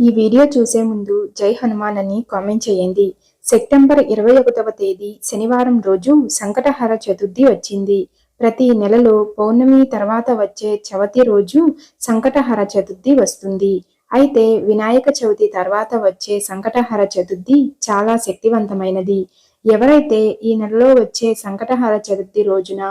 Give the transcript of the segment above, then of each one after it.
ఈ వీడియో చూసే ముందు జై హనుమాన్ అని కామెంట్ చేయండి. సెప్టెంబర్ ఇరవై ఒకటవ తేదీ శనివారం రోజు సంకటహర చతుర్థి వచ్చింది. ప్రతి నెలలో పౌర్ణమి తర్వాత వచ్చే చవతి రోజు సంకటహర చతుర్థి వస్తుంది. అయితే వినాయక చవితి తర్వాత వచ్చే సంకటహర చతుర్థి చాలా శక్తివంతమైనది. ఎవరైతే ఈ నెలలో వచ్చే సంకటహర చతుర్థి రోజున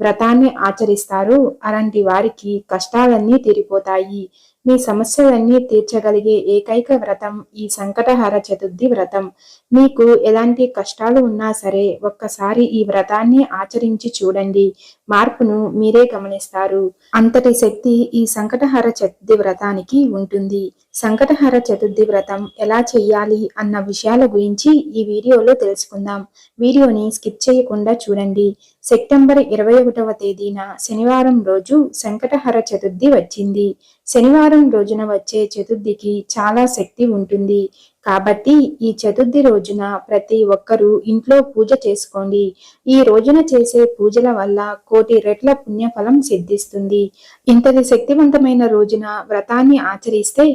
వ్రతాన్ని ఆచరిస్తారో అలాంటి వారికి కష్టాలన్నీ తీరిపోతాయి. మీ సమస్యలన్నీ తీర్చగలిగే ఏకైక వ్రతం ఈ సంకటహార చతుర్థి వ్రతం. మీకు ఎలాంటి కష్టాలు ఉన్నా సరే ఒక్కసారి ఈ వ్రతాన్ని ఆచరించి చూడండి. మార్పును మీరే గమనిస్తారు. అంతటి శక్తి ఈ సంకటహార చతుర్థి వ్రతానికి ఉంటుంది. సంకటహర చతుర్థి వ్రతం ఎలా చెయ్యాలి అన్న విషయాల గురించి ఈ వీడియోలో తెలుసుకుందాం. వీడియోని స్కిప్ చేయకుండా చూడండి. సెప్టెంబర్ ఇరవై ఒకటవ తేదీన శనివారం రోజు సంకటహర చతుర్థి వచ్చింది. శనివారం రోజున వచ్చే చతుర్థికి చాలా శక్తి ఉంటుంది. కాబట్టి ఈ చతుర్థి రోజున ప్రతి ఒక్కరూ ఇంట్లో పూజ చేసుకోండి. ఈ రోజున చేసే పూజల వల్ల కోటి రెట్ల పుణ్యఫలం సిద్ధిస్తుంది. ఇంతటి శక్తివంతమైన రోజున వ్రతాన్ని ఆచరిస్తే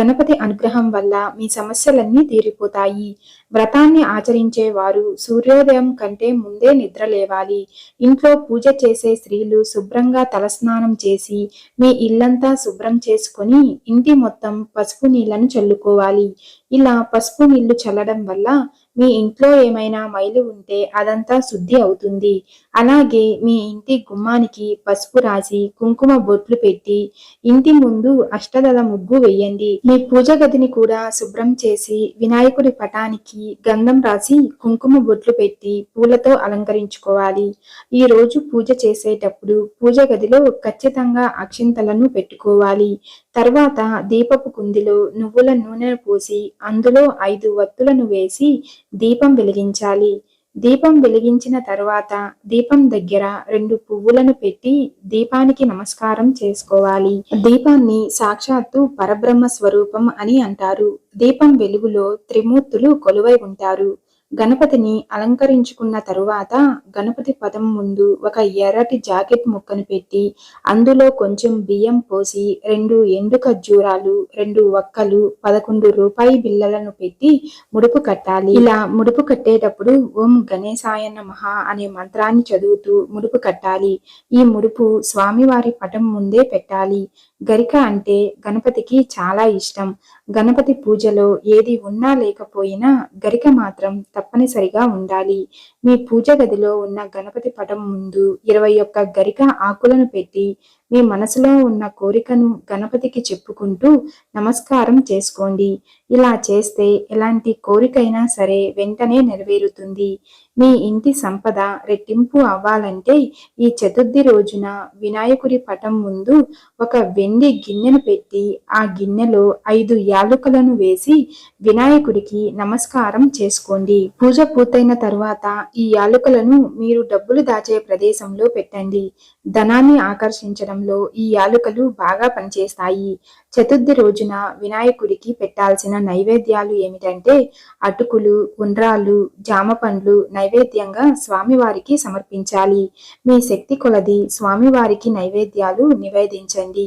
గణపతి అనుగ్రహం వల్ల మీ సమస్యలన్నీ తీరిపోతాయి. వ్రతాన్ని ఆచరించే వారు సూర్యోదయం కంటే ముందే నిద్ర లేవాలి. ఇంట్లో పూజ చేసే స్త్రీలు శుభ్రంగా తలస్నానం చేసి మీ ఇల్లంతా శుభ్రం చేసుకొని ఇంటి మొత్తం పసుపు నీళ్ళను చల్లుకోవాలి. ఇలా పసుపు నీళ్ళు చల్లడం వల్ల మీ ఇంట్లో ఏమైనా మైలు ఉంటే అదంతా శుద్ధి అవుతుంది. అలాగే మీ ఇంటి గుమ్మానికి పసుపు రాసి కుంకుమ బొట్లు పెట్టి ఇంటి ముందు అష్టదళ ముగ్గు వేయండి. మీ పూజ గదిని కూడా శుభ్రం చేసి వినాయకుడి పటానికి గంధం రాసి కుంకుమ బొట్లు పెట్టి పూలతో అలంకరించుకోవాలి. ఈ రోజు పూజ చేసేటప్పుడు పూజ గదిలో ఖచ్చితంగా అక్షింతలను పెట్టుకోవాలి. తర్వాత దీపపు కుందిలో నువ్వుల నూనెను పోసి అందులో ఐదు వత్తులను వేసి దీపం వెలిగించాలి. దీపం వెలిగించిన తర్వాత దీపం దగ్గర రెండు పువ్వులను పెట్టి దీపానికి నమస్కారం చేసుకోవాలి. దీపాన్ని సాక్షాత్తు పరబ్రహ్మ స్వరూపం అని అంటారు. దీపం వెలుగులో త్రిమూర్తులు కొలువై ఉంటారు. గణపతిని అలంకరించుకున్న తరువాత గణపతి పదం ముందు ఒక ఎర్రటి జాకెట్ ముక్కను పెట్టి అందులో కొంచెం బియ్యం పోసి రెండు ఎండు ఖర్జూరాలు రెండు ఒక్కలు పదకొండు రూపాయి బిల్లలను పెట్టి ముడుపు కట్టాలి. ఇలా ముడుపు కట్టేటప్పుడు ఓం గణేశాయ నమః అనే మంత్రాన్ని చదువుతూ ముడుపు కట్టాలి. ఈ ముడుపు స్వామివారి పటం ముందే పెట్టాలి. గరిక అంటే గణపతికి చాలా ఇష్టం. గణపతి పూజలో ఏది ఉన్నా లేకపోయినా గరిక మాత్రం తప్పనిసరిగా ఉండాలి. మీ పూజ గదిలో ఉన్న గణపతి పటం ముందు ఇరవై ఒక్క గరిక ఆకులను పెట్టి మీ మనసులో ఉన్న కోరికను గణపతికి చెప్పుకుంటూ నమస్కారం చేసుకోండి. ఇలా చేస్తే ఎలాంటి కోరికైనా సరే వెంటనే నెరవేరుతుంది. మీ ఇంటి సంపద రెట్టింపు అవ్వాలంటే ఈ చతుర్థి రోజున వినాయకుడి పటం ముందు ఒక వెండి గిన్నెను పెట్టి ఆ గిన్నెలో ఐదు యాలుకలను వేసి వినాయకుడికి నమస్కారం చేసుకోండి. పూజ పూర్తయిన తరువాత ఈ యాలుకలను మీరు డబ్బులు దాచే ప్రదేశంలో పెట్టండి. ధనాన్ని ఆకర్షించడం ఆకర్షించడంలో ఈ యాలుకలు బాగా పనిచేస్తాయి. చతుర్థి రోజున వినాయకుడికి పెట్టాల్సిన నైవేద్యాలు ఏమిటంటే అటుకులు ఉండ్రాలు జామ పండ్లు నైవేద్యంగా స్వామివారికి సమర్పించాలి. మీ శక్తి కొలది స్వామివారికి నైవేద్యాలు నివేదించండి.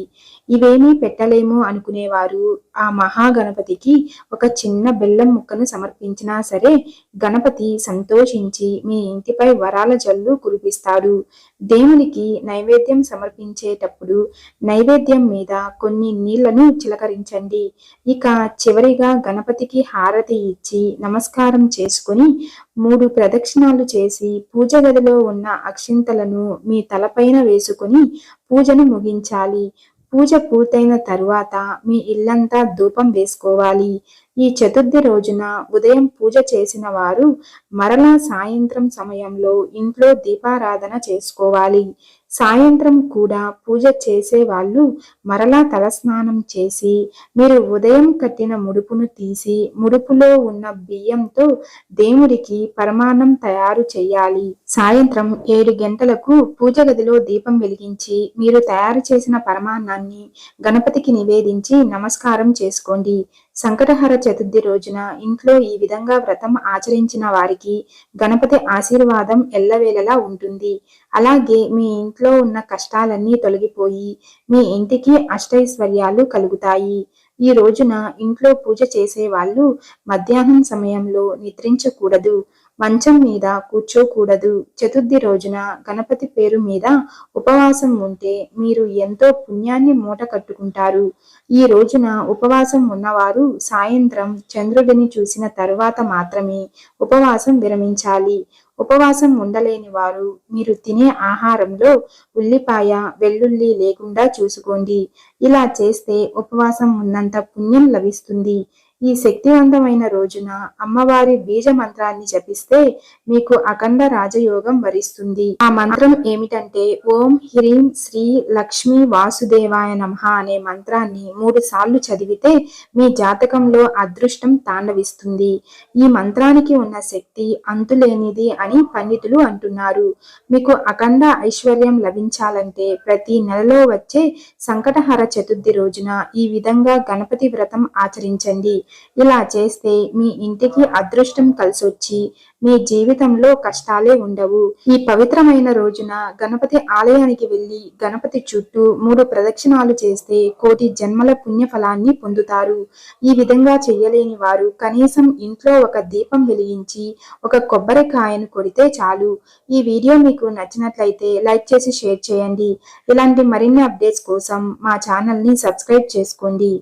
ఇవేమీ పెట్టలేము అనుకునేవారు. ఆ మహాగణపతికి ఒక చిన్న బెల్లం ముక్కను సమర్పించినా సరే గణపతి సంతోషించి మీ ఇంటిపై వరాల జల్లు కురిపిస్తాడు. దేవునికి నైవేద్యం సమర్పించేటప్పుడు నైవేద్యం మీద కొన్ని నీళ్ళ నీళ్ళను చిలకరించండి. ఇక చివరిగా గణపతికి హారతి ఇచ్చి నమస్కారం చేసుకుని మూడు ప్రదక్షిణాలు చేసి పూజ గదిలో ఉన్న అక్షింతలను మీ తలపైన వేసుకుని పూజను ముగించాలి. పూజ పూర్తయిన తరువాత మీ ఇల్లంతా ధూపం వేసుకోవాలి. ఈ చతుర్థి రోజున ఉదయం పూజ చేసిన వారు మరలా సాయంత్రం సమయంలో ఇంట్లో దీపారాధన చేసుకోవాలి. సాయంత్రం కూడా పూజ చేసే వాళ్ళు మరలా తలస్నానం చేసి మీరు ఉదయం కట్టిన ముడుపును తీసి ముడుపులో ఉన్న బియ్యంతో దేవుడికి పరమాన్నం తయారు చేయాలి. సాయంత్రం ఏడు గంటలకు పూజ గదిలో దీపం వెలిగించి మీరు తయారు చేసిన పరమాన్నాన్ని గణపతికి నివేదించి నమస్కారం చేసుకోండి. సంకటహర చతుర్థి రోజున ఇంట్లో ఈ విధంగా వ్రతం ఆచరించిన వారికి గణపతి ఆశీర్వాదం ఎల్లవేళలా ఉంటుంది. అలాగే మీ ఇంట్లో ఉన్న కష్టాలన్నీ తొలగిపోయి మీ ఇంటికి అష్టైశ్వర్యాలు కలుగుతాయి. ఈ రోజున ఇంట్లో పూజ చేసే వాళ్ళు మధ్యాహ్నం సమయంలో నిద్రించకూడదు. మంచం మీద కూర్చోకూడదు. చతుర్థి రోజున గణపతి పేరు మీద ఉపవాసం ఉంటే మీరు ఎంతో పుణ్యాన్ని మూట కట్టుకుంటారు. ఈ రోజున ఉపవాసం ఉన్నవారు సాయంత్రం చంద్రుడిని చూసిన తరువాత మాత్రమే ఉపవాసం విరమించాలి. ఉపవాసం ఉండలేని వారు మీరు తినే ఆహారంలో ఉల్లిపాయ వెల్లుల్లి లేకుండా చూసుకోండి. ఇలా చేస్తే ఉపవాసం ఉన్నంత పుణ్యం లభిస్తుంది. ఈ శక్తివంతమైన రోజున అమ్మవారి బీజ మంత్రాన్ని జపిస్తే మీకు అఖండ రాజయోగం వరిస్తుంది. ఆ మంత్రం ఏమిటంటే ఓం హ్రీం శ్రీ లక్ష్మీ వాసుదేవాయ నమః అనే మంత్రాన్ని మూడు సార్లు చదివితే మీ జాతకంలో అదృష్టం తాండవిస్తుంది. ఈ మంత్రానికి ఉన్న శక్తి అంతులేనిది అని పండితులు అంటున్నారు. మీకు అఖండ ఐశ్వర్యం లభించాలంటే ప్రతి నెలలో వచ్చే సంకటహర చతుర్థి రోజున ఈ విధంగా గణపతి వ్రతం ఆచరించండి. ఇలా చేస్తే మీ ఇంటికి అదృష్టం కలిసొచ్చి మీ జీవితంలో కష్టాలే ఉండవు. ఈ పవిత్రమైన రోజున గణపతి ఆలయానికి వెళ్ళి గణపతి చుట్టూ మూడు ప్రదక్షిణాలు చేస్తే కోటి జన్మల పుణ్య ఫలాన్ని పొందుతారు. ఈ విధంగా చెయ్యలేని వారు కనీసం ఇంట్లో ఒక దీపం వెలిగించి ఒక కొబ్బరికాయను కొడితే చాలు. ఈ వీడియో మీకు నచ్చినట్లయితే లైక్ చేసి షేర్ చేయండి. ఇలాంటి మరిన్ని అప్డేట్స్ కోసం మా ఛానల్ని సబ్స్క్రైబ్ చేసుకోండి.